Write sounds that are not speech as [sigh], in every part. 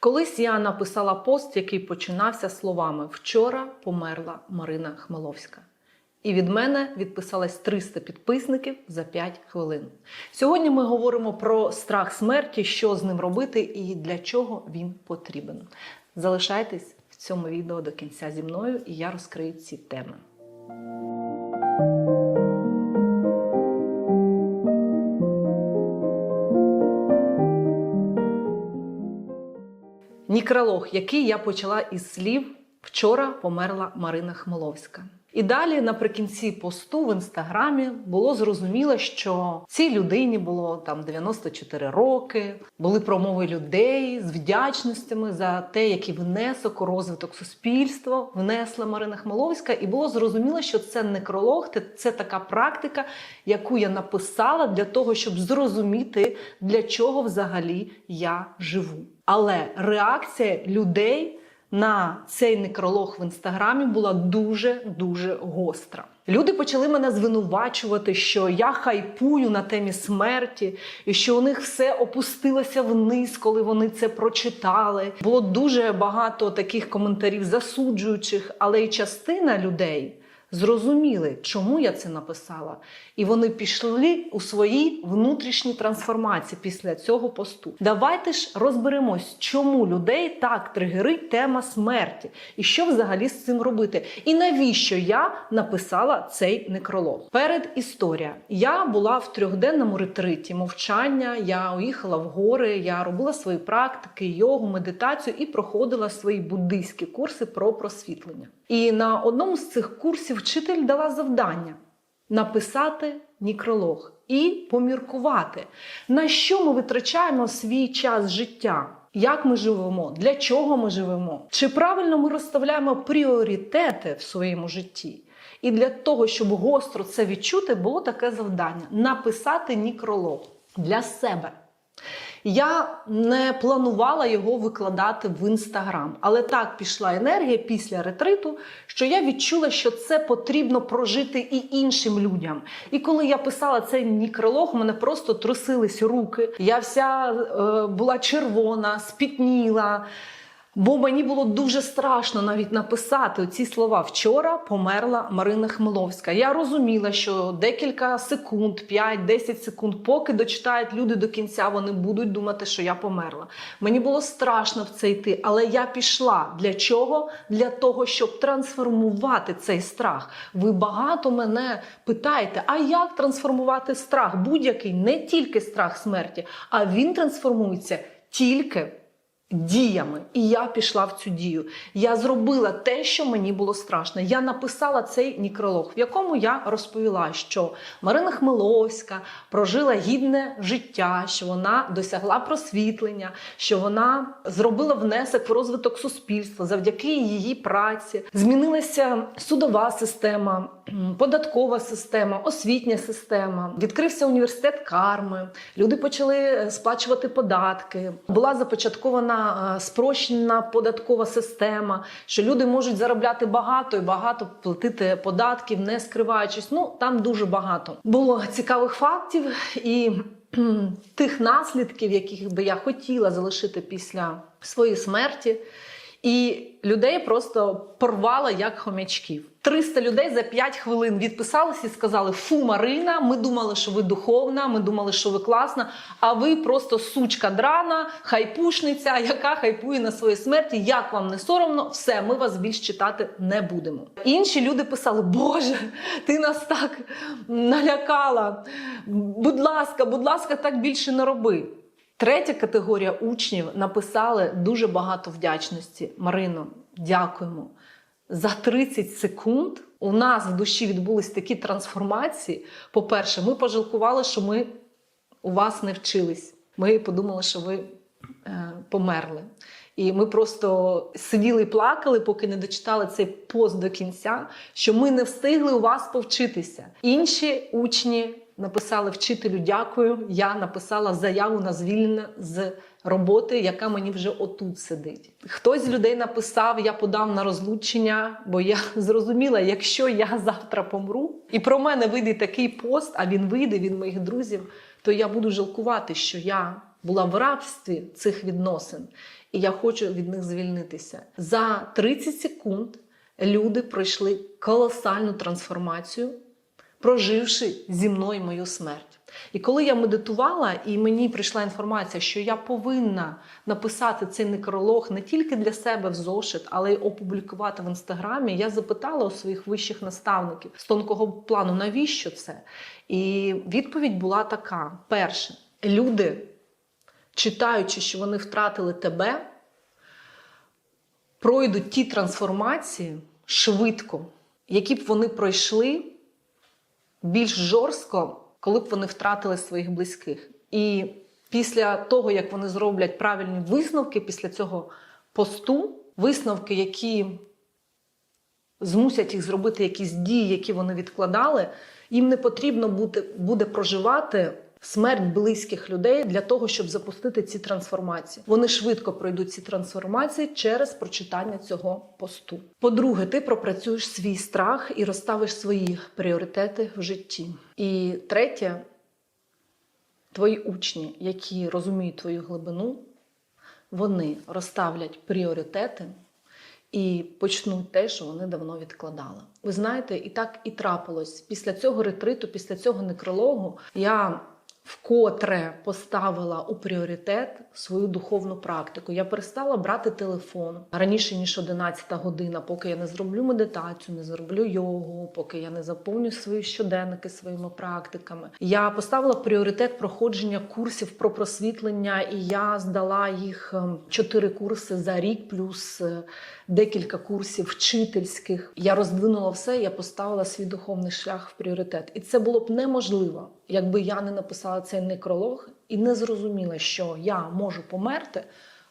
Колись я написала пост, який починався словами Вчора померла Марина Хмеловська. І від мене відписалось 300 підписників за 5 хвилин. Сьогодні ми говоримо про страх смерті, що з ним робити і для чого він потрібен. Залишайтесь в цьому відео до кінця зі мною, і я розкрию ці теми. Нікролог, який я почала із слів Вчора померла Марина Хмеловська. І далі, наприкінці посту в інстаграмі, було зрозуміло, що цій людині було там 94 роки, були промови людей з вдячностями за те, який внесок у розвиток суспільства внесла Марина Хмеловська. І було зрозуміло, що це некролог, це така практика, яку я написала для того, щоб зрозуміти, для чого взагалі я живу. Але реакція людей на цей некролог в інстаграмі була дуже дуже гостра. Люди почали мене звинувачувати, що я хайпую на темі смерті, і що у них все опустилося вниз, коли вони це прочитали. Було дуже багато таких коментарів засуджуючих, але й частина людей. Зрозуміли, чому я це написала, і вони пішли у свої внутрішні трансформації після цього посту. Давайте ж розберемось, чому людей так тригерить тема смерті, і що взагалі з цим робити, і навіщо я написала цей некролог. Перед історія я була в трьохденному ретриті мовчання. Я уїхала в гори, я робила свої практики, йогу, медитацію і проходила свої буддийські курси про просвітлення. І на одному з цих курсів вчитель дала завдання написати нікролог і поміркувати, на що ми витрачаємо свій час життя. Як ми живемо, для чого ми живемо? Чи правильно ми розставляємо пріоритети в своєму житті? І для того, щоб гостро це відчути, було таке завдання написати нікролог для себе. Я не планувала його викладати в інстаграм, але так пішла енергія після ретриту, що я відчула, що це потрібно прожити і іншим людям. І коли я писала цей нікролог, мене просто трусились руки. Я вся е, була червона, спітніла. Бо мені було дуже страшно навіть написати ці слова. Вчора померла Марина Хмеловська. Я розуміла, що декілька секунд, 5-10 секунд, поки дочитають люди до кінця, вони будуть думати, що я померла. Мені було страшно в це йти, але я пішла. Для чого? Для того, щоб трансформувати цей страх. Ви багато мене питаєте, а як трансформувати страх? Будь-який, не тільки страх смерті, а він трансформується тільки діями. І я пішла в цю дію. Я зробила те, що мені було страшно. Я написала цей нікролог, в якому я розповіла, що Марина Хмеловська прожила гідне життя, що вона досягла просвітлення, що вона зробила внесок в розвиток суспільства завдяки її праці. Змінилася судова система, податкова система, освітня система. Відкрився університет карми. Люди почали сплачувати податки. Була започаткована е, спрощена податкова система, що люди можуть заробляти багато і багато платити податків, не скриваючись. Ну там дуже багато було цікавих фактів і тих наслідків, яких би я хотіла залишити після своєї смерті. І людей просто порвало як хомячків. 300 людей за 5 хвилин відписалися і сказали: Фу, Марина, ми думали, що ви духовна, ми думали, що ви класна. А ви просто сучка драна, хайпушниця, яка хайпує на своїй смерті. Як вам не соромно, все, ми вас більш читати не будемо. Інші люди писали: Боже, ти нас так налякала. Будь ласка, будь ласка, так більше не роби. Третя категорія учнів написали дуже багато вдячності. Марино, дякуємо. За 30 секунд у нас в душі відбулись такі трансформації. По-перше, ми пожалкували, що ми у вас не вчились. Ми подумали, що ви е, померли. І ми просто сиділи і плакали, поки не дочитали цей пост до кінця, що ми не встигли у вас повчитися. Інші учні написали вчителю дякую. Я написала заяву на звільнення з роботи, яка мені вже отут сидить. Хтось з людей написав: я подав на розлучення, бо я [laughs] зрозуміла, якщо я завтра помру, і про мене вийде такий пост, а він вийде від моїх друзів, то я буду жалкувати, що я була в рабстві цих відносин. і я хочу від них звільнитися. За 30 секунд люди пройшли колосальну трансформацію, проживши зі мною мою смерть. І коли я медитувала, і мені прийшла інформація, що я повинна написати цей некролог не тільки для себе в зошит, але й опублікувати в інстаграмі, я запитала у своїх вищих наставників з тонкого плану, навіщо це? І відповідь була така: перше, люди, читаючи, що вони втратили тебе, пройдуть ті трансформації швидко, які б вони пройшли більш жорстко, коли б вони втратили своїх близьких. І після того, як вони зроблять правильні висновки після цього посту, висновки, які змусять їх зробити якісь дії, які вони відкладали, їм не потрібно буде, буде проживати смерть близьких людей для того, щоб запустити ці трансформації. Вони швидко пройдуть ці трансформації через прочитання цього посту. По-друге, ти пропрацюєш свій страх і розставиш свої пріоритети в житті. І третє, твої учні, які розуміють твою глибину, вони розставлять пріоритети і почнуть те, що вони давно відкладали. Ви знаєте, і так і трапилось. Після цього ретриту, після цього некрологу, я вкотре поставила у пріоритет свою духовну практику. Я перестала брати телефон раніше ніж 11 година, поки я не зроблю медитацію, не зроблю йогу, поки я не заповню свої щоденники своїми практиками. Я поставила пріоритет проходження курсів про просвітлення, і я здала їх ем, чотири курси за рік, плюс е, декілька курсів вчительських. Я роздвинула все, я поставила свій духовний шлях в пріоритет. І це було б неможливо, якби я не написала цей некролог і не зрозуміла, що я можу померти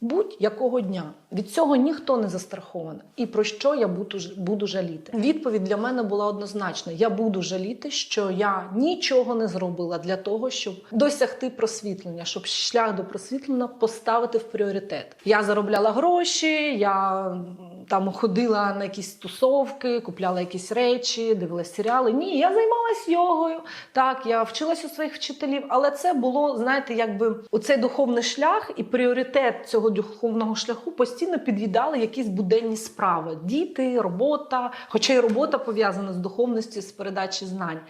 будь-якого дня. Від цього ніхто не застрахований. І про що я буду, буду жаліти? Відповідь для мене була однозначна: я буду жаліти, що я нічого не зробила для того, щоб досягти просвітлення, щоб шлях до просвітлення поставити в пріоритет. Я заробляла гроші, я там ходила на якісь тусовки, купляла якісь речі, дивилася серіали. Ні, я займалась йогою. Так, я вчилась у своїх вчителів, але це було, знаєте, якби оцей духовний шлях і пріоритет цього духовного шляху постійно під'їдали якісь буденні справи: діти, робота, хоча й робота пов'язана з духовністю, з передачі знань.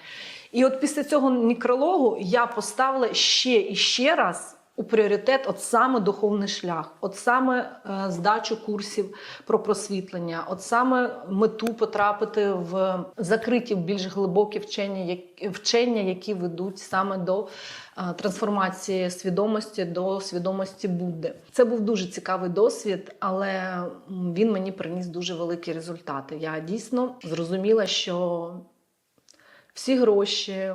І от після цього некрологу я поставила ще і ще раз. У пріоритет от саме духовний шлях, от саме е, здачу курсів про просвітлення, от саме мету потрапити в закриті більш глибокі вчення, вчення, які ведуть саме до е, трансформації свідомості до свідомості Будди. Це був дуже цікавий досвід, але він мені приніс дуже великі результати. Я дійсно зрозуміла, що всі гроші,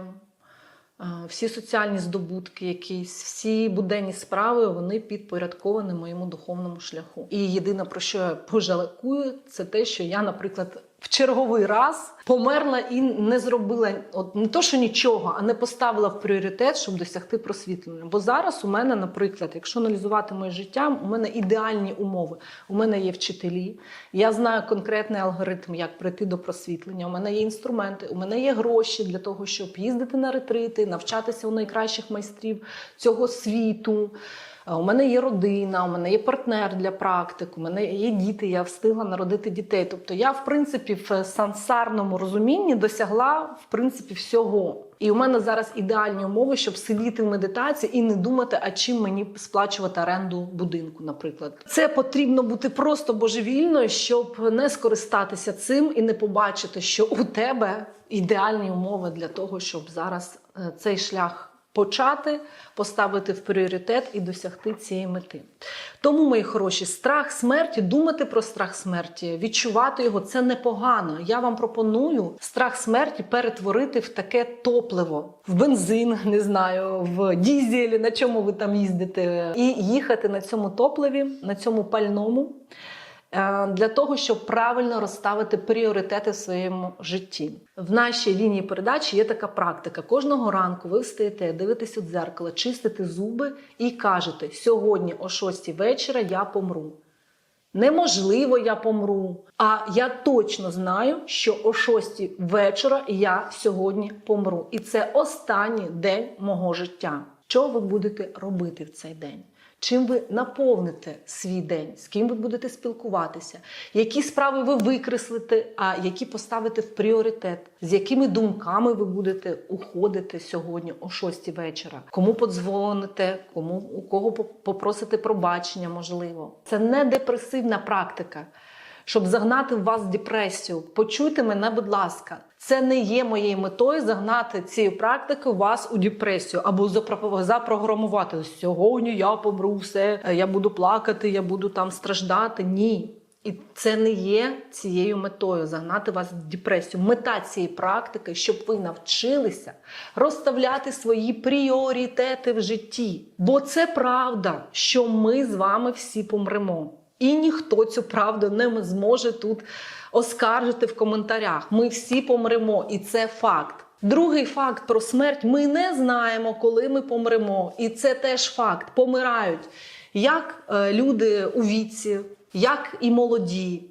всі соціальні здобутки, якісь, всі буденні справи, вони підпорядковані моєму духовному шляху. І єдине про що я пожалкую, це те, що я, наприклад, в черговий раз померла і не зробила от не то, що нічого, а не поставила в пріоритет, щоб досягти просвітлення. Бо зараз у мене, наприклад, якщо аналізувати моє життя, у мене ідеальні умови. У мене є вчителі, я знаю конкретний алгоритм, як прийти до просвітлення. У мене є інструменти, у мене є гроші для того, щоб їздити на ретрити, навчатися у найкращих майстрів цього світу. У мене є родина, у мене є партнер для практик, у мене є діти, я встигла народити дітей. Тобто я, в принципі, в сансарному розумінні досягла в принципі всього. І у мене зараз ідеальні умови, щоб сидіти в медитації і не думати, а чим мені сплачувати оренду будинку, наприклад. Це потрібно бути просто божевільною, щоб не скористатися цим і не побачити, що у тебе ідеальні умови для того, щоб зараз е, цей шлях почати, поставити в пріоритет і досягти цієї мети. Тому, мої хороші, страх смерті, думати про страх смерті, відчувати його це непогано. Я вам пропоную страх смерті перетворити в таке топливо, в бензин, не знаю, в дізель, на чому ви там їздите, і їхати на цьому топливі, на цьому пальному. Е, Для того щоб правильно розставити пріоритети в своєму житті, в нашій лінії передачі є така практика. Кожного ранку ви встаєте, дивитесь у дзеркало, чистите зуби і кажете: сьогодні о 6 вечора я помру. Неможливо, я помру. А я точно знаю, що о 6 вечора я сьогодні помру. І це останній день мого життя. Що ви будете робити в цей день? Чим ви наповните свій день, з ким ви будете спілкуватися, які справи ви викреслите, а які поставите в пріоритет, з якими думками ви будете уходити сьогодні о 6 вечора, кому подзвоните, кому у кого поп- попросите пробачення, можливо. Це не депресивна практика щоб загнати в вас депресію. Почуйте мене, будь ласка, це не є моєю метою загнати цією практикою вас у депресію або запро- запрограмувати. Сьогодні я помру, все, я буду плакати, я буду там страждати. Ні. І це не є цією метою загнати вас в депресію. Мета цієї практики, щоб ви навчилися розставляти свої пріоритети в житті. Бо це правда, що ми з вами всі помремо. І ніхто цю правду не зможе тут оскаржити в коментарях. Ми всі помремо, і це факт. Другий факт про смерть: ми не знаємо, коли ми помремо. І це теж факт. Помирають як е, люди у віці, як і молоді.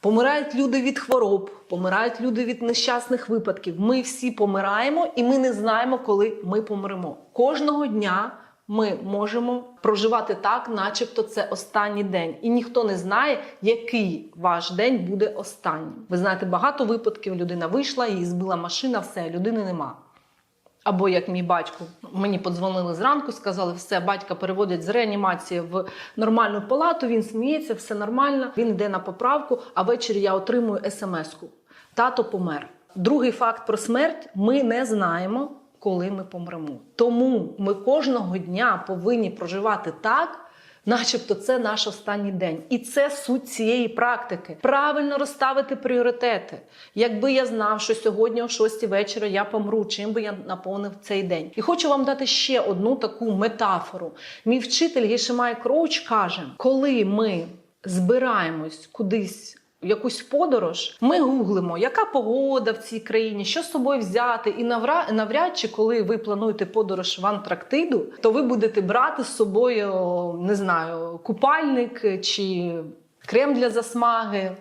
Помирають люди від хвороб, помирають люди від нещасних випадків. Ми всі помираємо, і ми не знаємо, коли ми помремо. Кожного дня ми можемо проживати так, начебто це останній день, і ніхто не знає, який ваш день буде останнім. Ви знаєте, багато випадків людина вийшла, її збила машина, все, людини нема. Або як мій батько, мені подзвонили зранку, сказали, все, батька переводять з реанімації в нормальну палату. Він сміється, все нормально. Він йде на поправку. А ввечері я отримую смс-ку. Тато помер. Другий факт про смерть: ми не знаємо, коли ми помремо. Тому ми кожного дня повинні проживати так. Начебто це наш останній день, і це суть цієї практики. Правильно розставити пріоритети. Якби я знав, що сьогодні о 6 вечора я помру, чим би я наповнив цей день. І хочу вам дати ще одну таку метафору. Мій вчитель Гішимай Кроуч каже: коли ми збираємось кудись. Якусь подорож, ми гуглимо, яка погода в цій країні, що з собою взяти, і навряд чи, коли ви плануєте подорож в Антарктиду, то ви будете брати з собою, не знаю, купальник чи крем для засмаги.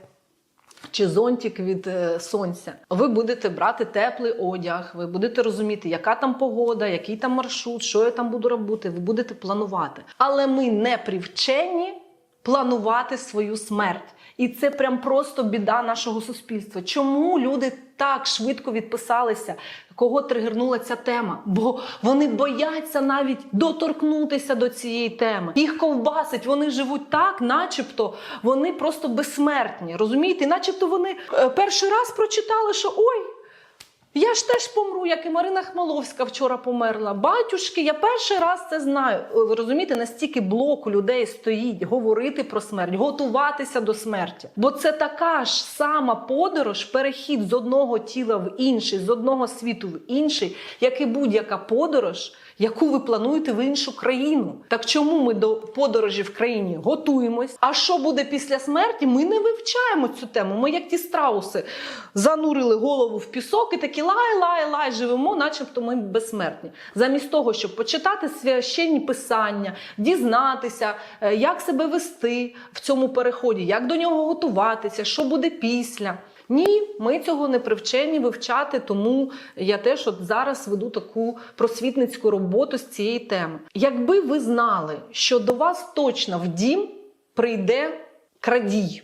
Чи зонтик від е, сонця, ви будете брати теплий одяг, ви будете розуміти, яка там погода, який там маршрут, що я там буду робити. Ви будете планувати. Але ми не привчені планувати свою смерть. І це прям просто біда нашого суспільства. Чому люди так швидко відписалися? Кого тригернула ця тема? Бо вони бояться навіть доторкнутися до цієї теми. Їх ковбасить, вони живуть так, начебто вони просто безсмертні. Розумієте? Начебто вони е, перший раз прочитали, що ой. Я ж теж помру, як і Марина Хмаловська вчора померла. Батюшки, я перший раз це знаю. Е, Ви розумієте, настільки блоку людей стоїть говорити про смерть, готуватися до смерті. Бо це така ж сама подорож, перехід з одного тіла в інший, з одного світу в інший, як і будь-яка подорож, яку ви плануєте в іншу країну. Так чому ми до подорожі в країні готуємось? А що буде після смерті? Ми не вивчаємо цю тему. Ми, як ті страуси, занурили голову в пісок і такі лай, лай, лай, живемо, начебто ми безсмертні. Замість того, щоб почитати священні писання, дізнатися, е, як себе вести в цьому переході, як до нього готуватися, що буде після. Ні, ми цього не привчені вивчати, тому я теж от зараз веду таку просвітницьку роботу з цієї теми. Якби ви знали, що до вас точно в дім прийде крадій.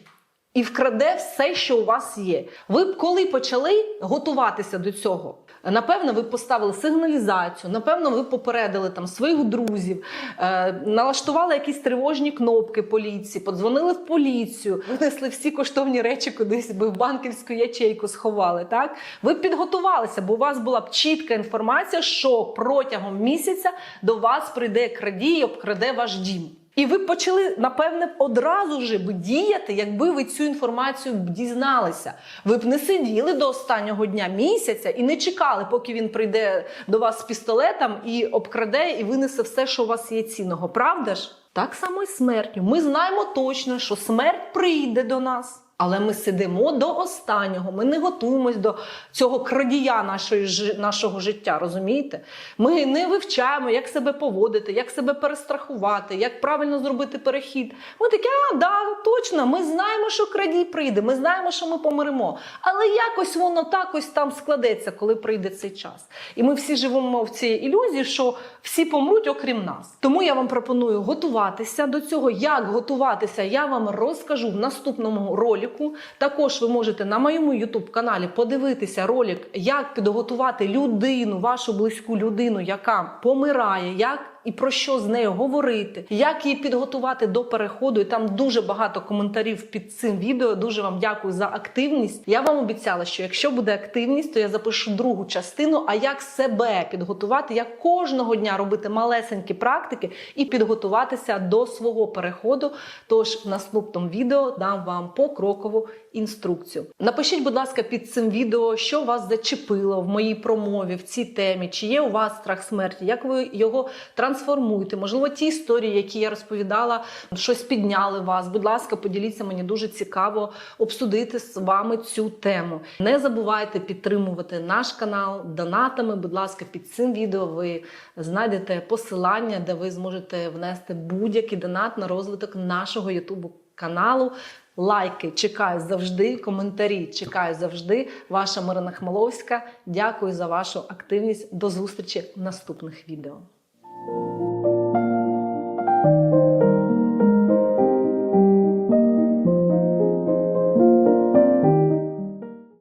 І вкраде все, що у вас є. Ви б коли почали готуватися до цього? Напевно, ви поставили сигналізацію, напевно, ви попередили там своїх друзів, е, налаштували якісь тривожні кнопки поліції, подзвонили в поліцію, винесли всі коштовні речі кудись би в банківську ячейку сховали. Так ви підготувалися, бо у вас була б чітка інформація, що протягом місяця до вас прийде крадій і обкраде ваш дім. І ви б почали, напевне, одразу ж би діяти, якби ви цю інформацію б дізналися. Ви б не сиділи до останнього дня місяця і не чекали, поки він прийде до вас з пістолетом і обкраде, і винесе все, що у вас є цінного. Правда ж? Так само і смертю. Ми знаємо точно, що смерть прийде до нас. Але ми сидимо до останнього, ми не готуємось до цього крадія нашої, нашого життя, розумієте? Ми не вивчаємо, як себе поводити, як себе перестрахувати, як правильно зробити перехід. Ми такі, а, да, точно. ми знаємо, що крадій прийде, ми знаємо, що ми помремо. Але якось воно так ось там складеться, коли прийде цей час. І ми всі живемо в цій ілюзії, що всі помруть, окрім нас. Тому я вам пропоную готуватися до цього. Як готуватися, я вам розкажу в наступному ролику. Також ви можете на моєму youtube каналі подивитися ролик, як підготувати людину, вашу близьку людину, яка помирає, як і про що з нею говорити, як її підготувати до переходу. І там дуже багато коментарів під цим відео. Дуже вам дякую за активність. Я вам обіцяла, що якщо буде активність, то я запишу другу частину. А як себе підготувати, як кожного дня робити малесенькі практики і підготуватися до свого переходу. Тож в наступному відео дам вам покрокову інструкцію. Напишіть, будь ласка, під цим відео, що вас зачепило в моїй промові в цій темі, чи є у вас страх смерті, як ви його трансформуєте? Можливо, ті історії, які я розповідала, щось підняли вас. Будь ласка, поділіться, мені дуже цікаво обсудити з вами цю тему. Не забувайте підтримувати наш канал донатами. Будь ласка, під цим відео ви знайдете посилання, де ви зможете внести будь-який донат на розвиток нашого Ютубу каналу. Лайки чекаю завжди, коментарі чекаю завжди. Ваша Марина Хмеловська. Дякую за вашу активність. До зустрічі в наступних відео.